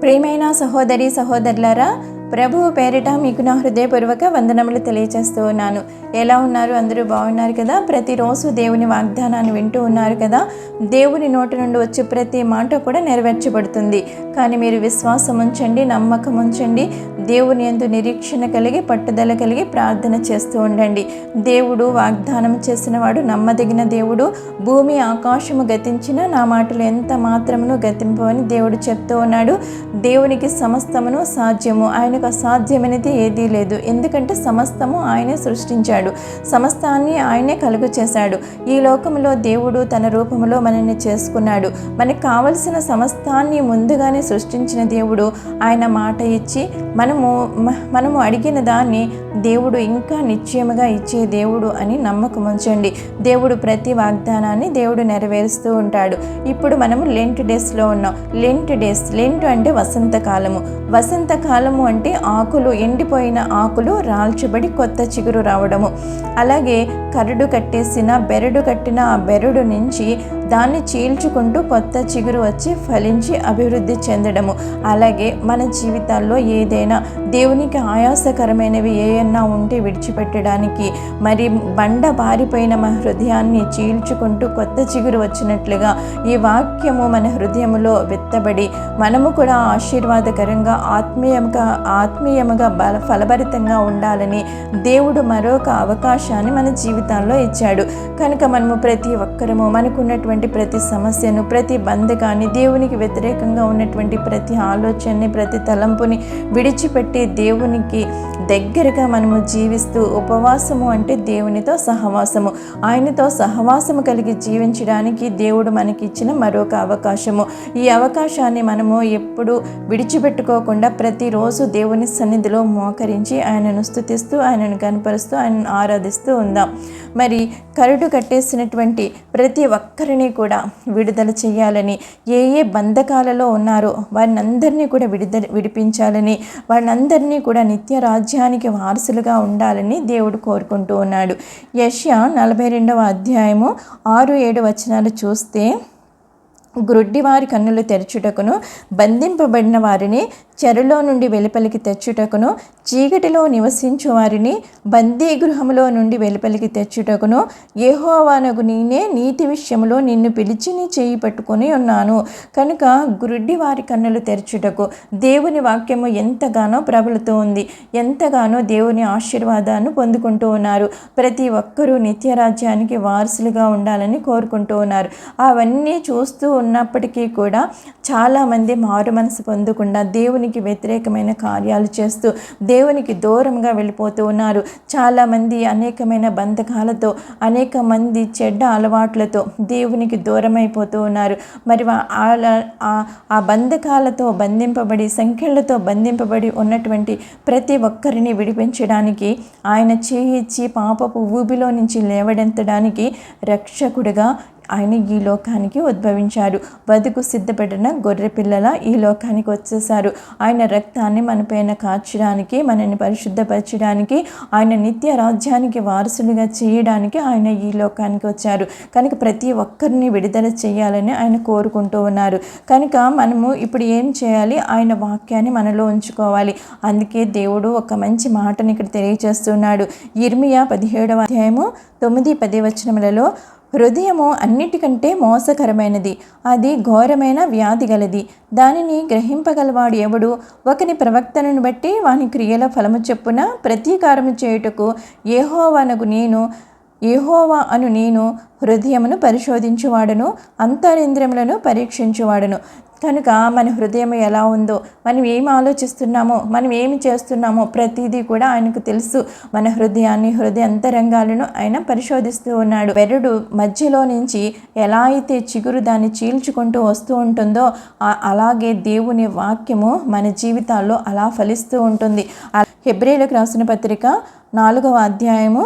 ప్రేమైన సహోదరి సహోదరులారా ప్రభువు పేరిట మీకు నా హృదయపూర్వక వందనములు తెలియచేస్తూ ఉన్నాను. ఎలా ఉన్నారు? అందరూ బాగున్నారు కదా? ప్రతిరోజు దేవుని వాగ్దానాన్ని వింటూ ఉన్నారు కదా? దేవుని నోటి నుండి వచ్చే ప్రతి మాట కూడా నెరవేర్చబడుతుంది. కానీ మీరు విశ్వాసం ఉంచండి నమ్మకం ఉంచండి. దేవుని ఎందు నిరీక్షణ కలిగి పట్టుదల కలిగి ప్రార్థన చేస్తూ ఉండండి. దేవుడు వాగ్దానం చేసిన వాడు నమ్మదగిన దేవుడు. భూమి ఆకాశము గతించిన నా మాటలు ఎంత మాత్రమును గతింపవని దేవుడు చెప్తూ ఉన్నాడు. దేవునికి సమస్తమును సాధ్యము. ఆయన ఆయనకు అసాధ్యమైనది ఏదీ లేదు. ఎందుకంటే సమస్తము ఆయనే సృష్టించాడు. సమస్తాన్ని ఆయనే కలుగు చేశాడు ఈ లోకంలో దేవుడు తన రూపంలో మనల్ని చేసుకున్నాడు. మనకు కావలసిన సమస్తాన్ని ముందుగానే సృష్టించిన దేవుడు ఆయన మాట ఇచ్చి మనము మనము అడిగిన దాన్ని దేవుడు ఇంకా నిశ్చయముగా ఇచ్చే దేవుడు అని నమ్మకం ఉంచండి దేవుడు ప్రతి వాగ్దానాన్ని దేవుడు నెరవేరుస్తూ ఉంటాడు. ఇప్పుడు మనము లెంట్ డేస్లో ఉన్నాం. లెంట్ డేస్ లెంట్ అంటే వసంతకాలము. వసంతకాలము అంటే ఆకులు ఎండిపోయిన ఆకులు రాల్చబడి కొత్త చిగురు రావడము. అలాగే కరడు కట్టేసిన బెరడు కట్టిన ఆ బెరడు నుంచి దాన్ని చీల్చుకుంటూ కొత్త చిగురు వచ్చి ఫలించి అభివృద్ధి చెందడము. అలాగే మన జీవితాల్లో ఏదైనా దేవునికి ఆయాసకరమైనవి ఏమన్నా ఉంటే విడిచిపెట్టడానికి మరి బండ బారిపోయిన మన హృదయాన్ని చీల్చుకుంటూ కొత్త చిగురు వచ్చినట్లుగా ఈ వాక్యము మన హృదయములో విత్తబడి మనము కూడా ఆశీర్వాదకరంగా ఆత్మీయంగా ఆత్మీయముగా బల ఫలభరితంగా ఉండాలని దేవుడు మరొక అవకాశాన్ని మన జీవితాల్లో ఇచ్చాడు. కనుక మనము ప్రతి ఒక్కరము మనకున్నటువంటి ప్రతి సమస్యను ప్రతి బంధకాన్ని దేవునికి వ్యతిరేకంగా ఉన్నటువంటి ప్రతి ఆలోచనని ప్రతి తలంపుని విడిచిపెట్టి దేవునికి దగ్గరగా మనము జీవిస్తూ ఉపవాసము అంటే దేవునితో సహవాసము. ఆయనతో సహవాసము కలిగి జీవించడానికి దేవుడు మనకి ఇచ్చిన మరొక అవకాశము. ఈ అవకాశాన్ని మనము ఎప్పుడు విడిచిపెట్టుకోకుండా ప్రతిరోజు దేవుని సన్నిధిలో మోకరించి ఆయనను స్తుతిస్తూ ఆయనను కనపరుస్తూ ఆయనను ఆరాధిస్తూ ఉందాం. మరి కరుడు కట్టేసినటువంటి ప్రతి ఒక్కరిని కూడా విడుదల చేయాలని ఏ ఏ బంధకాలలో ఉన్నారో వారిని అందరినీ కూడా విడుదల విడిపించాలని వారినందరినీ కూడా నిత్య రాజ్యానికి వారసులుగా ఉండాలని దేవుడు కోరుకుంటూ ఉన్నాడు. యష్యా నలభై రెండవ అధ్యాయము ఆరు ఏడు వచనాలు చూస్తే గ్రుడ్డి వారి కన్నులు తెరచుటకును బంధింపబడిన వారిని చెరలో నుండి వెలుపలికి తెచ్చుటకును చీకటిలో నివసించు వారిని బందీ గృహములో నుండి వెలుపలికి తెచ్చుటకును ఏహోవానగు నేనే నీతి విషయంలో నిన్ను పిలిచి నీ చేయి పట్టుకొని ఉన్నాను. కనుక గ్రుడ్డి వారి కన్నులు తెరచుటకు దేవుని వాక్యము ఎంతగానో ప్రబలుతూ ఉంది. ఎంతగానో దేవుని ఆశీర్వాదాన్ని పొందుకుంటూ ఉన్నారు. ప్రతి ఒక్కరూ నిత్య రాజ్యానికి వారసులుగా ఉండాలని కోరుకుంటూ ఉన్నారు. అవన్నీ చూస్తూ ఉన్నప్పటికీ కూడా చాలామంది మారు మనసు పొందకుండా దేవునికి వ్యతిరేకమైన కార్యాలు చేస్తూ దేవునికి దూరంగా వెళ్ళిపోతూ ఉన్నారు. చాలామంది అనేకమైన బంధకాలతో అనేక మంది చెడ్డ అలవాట్లతో దేవునికి దూరమైపోతూ ఉన్నారు. మరి ఆ- ఆ బంధకాలతో బంధింపబడి సంఖ్యలతో బంధింపబడి ఉన్నటువంటి ప్రతి ఒక్కరిని విడిపించడానికి ఆయన చేయిచ్చి పాపపు ఊబిలో నుంచి లేవడెత్తడానికి రక్షకుడిగా ఆయన ఈ లోకానికి ఉద్భవించారు బతుకు సిద్ధపడిన గొర్రె పిల్లల ఈ లోకానికి వచ్చేసారు ఆయన రక్తాన్ని మన పైన మనని పరిశుద్ధపరచడానికి ఆయన నిత్య రాజ్యానికి వారసులుగా చేయడానికి ఆయన ఈ లోకానికి వచ్చారు. కనుక ప్రతి ఒక్కరిని విడుదల చేయాలని ఆయన కోరుకుంటూ ఉన్నారు. కనుక మనము ఇప్పుడు ఏం చేయాలి? ఆయన వాక్యాన్ని మనలో ఉంచుకోవాలి. అందుకే దేవుడు ఒక మంచి మాటని ఇక్కడ తెలియజేస్తున్నాడు. ఇర్మియా పదిహేడవ అధ్యాయము తొమ్మిది పది వచనములలో హృదయము అన్నిటికంటే మోసకరమైనది. అది ఘోరమైన వ్యాధి గలది. దానిని గ్రహింపగలవాడు ఎవడు? ఒకని ప్రవక్తలను బట్టి వాని క్రియల ఫలము చెప్పున ప్రతీకారము చేయుటకు ఏహోవానకు నేను ఏహోవా అను నేను హృదయమును పరిశోధించువాడను అంతరింద్రియములను పరీక్షించువాడను. కనుక మన హృదయం ఎలా ఉందో మనం ఏం ఆలోచిస్తున్నామో మనం ఏమి చేస్తున్నామో ప్రతిదీ కూడా ఆయనకు తెలుసు. మన హృదయాన్ని హృదయ అంతరంగాలను ఆయన పరిశోధిస్తూ ఉన్నాడు. వెర్రుడు మధ్యలో నుంచి ఎలా అయితే చిగురు దాన్ని చీల్చుకుంటూ వస్తూ ఉంటుందో అలాగే దేవుని వాక్యము మన జీవితాల్లో అలా ఫలిస్తూ ఉంటుంది. హెబ్రిలకు రాసిన పత్రిక నాలుగవ అధ్యాయము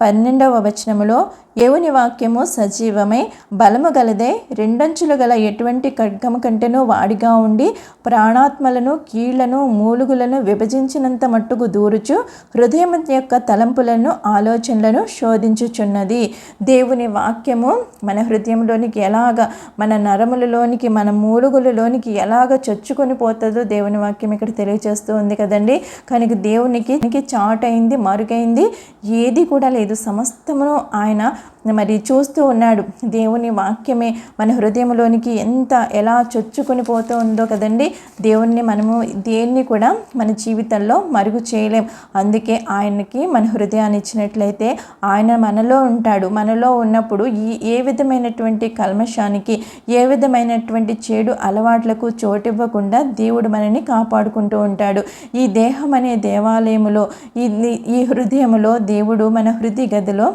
పన్నెండవ వచనములో దేవుని వాక్యము సజీవమై బలము గలదే రెండంచులు గల ఎటువంటి ఖడ్గము కంటేనూ వాడిగా ఉండి ప్రాణాత్మలను కీళ్ళను మూలుగులను విభజించినంత మట్టుకు దూరుచు హృదయం యొక్క తలంపులను ఆలోచనలను శోధించుచున్నది. దేవుని వాక్యము మన హృదయంలోనికి ఎలాగ మన నరములలోనికి మన మూలుగులలోనికి ఎలాగ చొచ్చుకొని పోతుందో దేవుని వాక్యం ఇక్కడ తెలియజేస్తూ ఉంది కదండి. కనుక దేవునికి చాటైంది మరుగైంది ఏది కూడా లేదు. సమస్తమును ఆయన మరి చూస్తూ ఉన్నాడు. దేవుని వాక్యమే మన హృదయంలోనికి ఎంత ఎలా చొచ్చుకొని పోతూ ఉందో కదండి. దేవుణ్ణి మనము దేన్ని కూడా మన జీవితంలో మరుగు చేయలేం. అందుకే ఆయనకి మన హృదయాన్ని ఇచ్చినట్లయితే ఆయన మనలో ఉంటాడు. మనలో ఉన్నప్పుడు ఈ ఏ విధమైనటువంటి కల్మషానికి ఏ విధమైనటువంటి చెడు అలవాట్లకు చోటివ్వకుండా దేవుడు మనని కాపాడుకుంటూ ఉంటాడు. ఈ దేహం అనే దేవాలయములో ఈ ఈ హృదయములో దేవుడు మన హృదయ గదిలో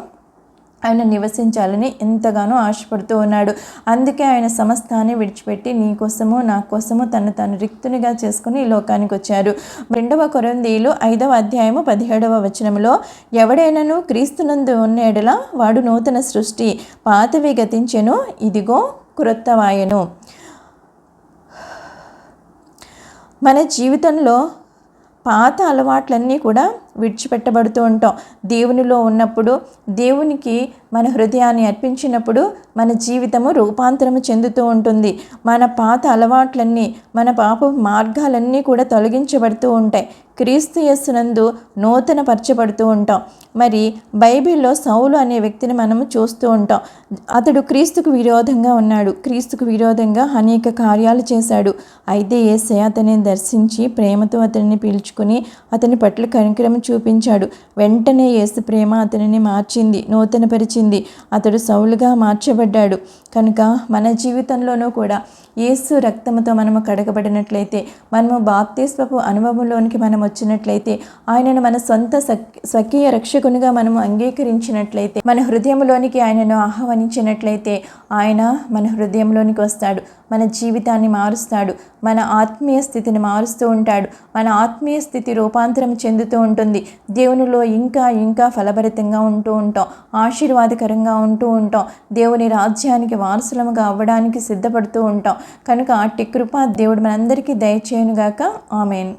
ఆయన నివసించాలని ఎంతగానో ఆశపడుతూ ఉన్నాడు. అందుకే ఆయన సమస్తాన్ని విడిచిపెట్టి నీ కోసము నా కోసము తను తను రిక్తునిగా చేసుకుని ఈ లోకానికి వచ్చారు రెండవ కొరందీలు ఐదవ అధ్యాయము పదిహేడవ వచనంలో ఎవడైనను క్రీస్తునందు ఉన్నేడలా వాడు నూతన సృష్టి పాతవి గతించెను ఇదిగో క్రొత్తవాయను. మన జీవితంలో పాత అలవాట్లన్నీ కూడా విడిచిపెట్టబడుతూ ఉంటాం. దేవునిలో ఉన్నప్పుడు దేవునికి మన హృదయాన్ని అర్పించినప్పుడు మన జీవితము రూపాంతరము చెందుతూ ఉంటుంది. మన పాత అలవాట్లన్నీ మన పాప మార్గాలన్నీ కూడా తొలగించబడుతూ ఉంటాయి. క్రీస్తు యస్సునందు నూతన పరచబడుతూ ఉంటాం. మరి బైబిల్లో సౌలు అనే వ్యక్తిని మనము చూస్తూ ఉంటాం. అతడు క్రీస్తుకు విరోధంగా ఉన్నాడు. క్రీస్తుకు విరోధంగా అనేక కార్యాలు చేశాడు. అయితే ఏసే అతనిని దర్శించి ప్రేమతో అతనిని పీల్చుకుని అతని పట్ల కనికరం చూపించాడు. వెంటనే యేసు ప్రేమ అతనిని మార్చింది. నూతనపరిచింది. అతడు సౌలుగా మార్చబడ్డాడు. కనుక మన జీవితంలోనూ కూడా యేసు రక్తముతో మనము కడగబడినట్లయితే మనము బాప్తిస్వపు అనుభవంలోనికి మనం వచ్చినట్లయితే ఆయనను మన సొంత స్వకీయ రక్షకునిగా మనము అంగీకరించినట్లయితే మన హృదయంలోనికి ఆయనను ఆహ్వానించినట్లయితే ఆయన మన హృదయంలోనికి వస్తాడు. మన జీవితాన్ని మారుస్తాడు. మన ఆత్మీయ స్థితిని మారుస్తూ ఉంటాడు. మన ఆత్మీయ స్థితి రూపాంతరం చెందుతూ ఉంటుంది. దేవునిలో ఇంకా ఇంకా ఫలభరితంగా ఉంటూ ఉంటాం. ఆశీర్వాదకరంగా ఉంటూ ఉంటాం. దేవుని రాజ్యానికి వారసులముగా అవ్వడానికి సిద్ధపడుతూ ఉంటాం. కనుక అట్టి కృప దేవుడు మనందరికీ దయచేయనుగాక. ఆమెన్.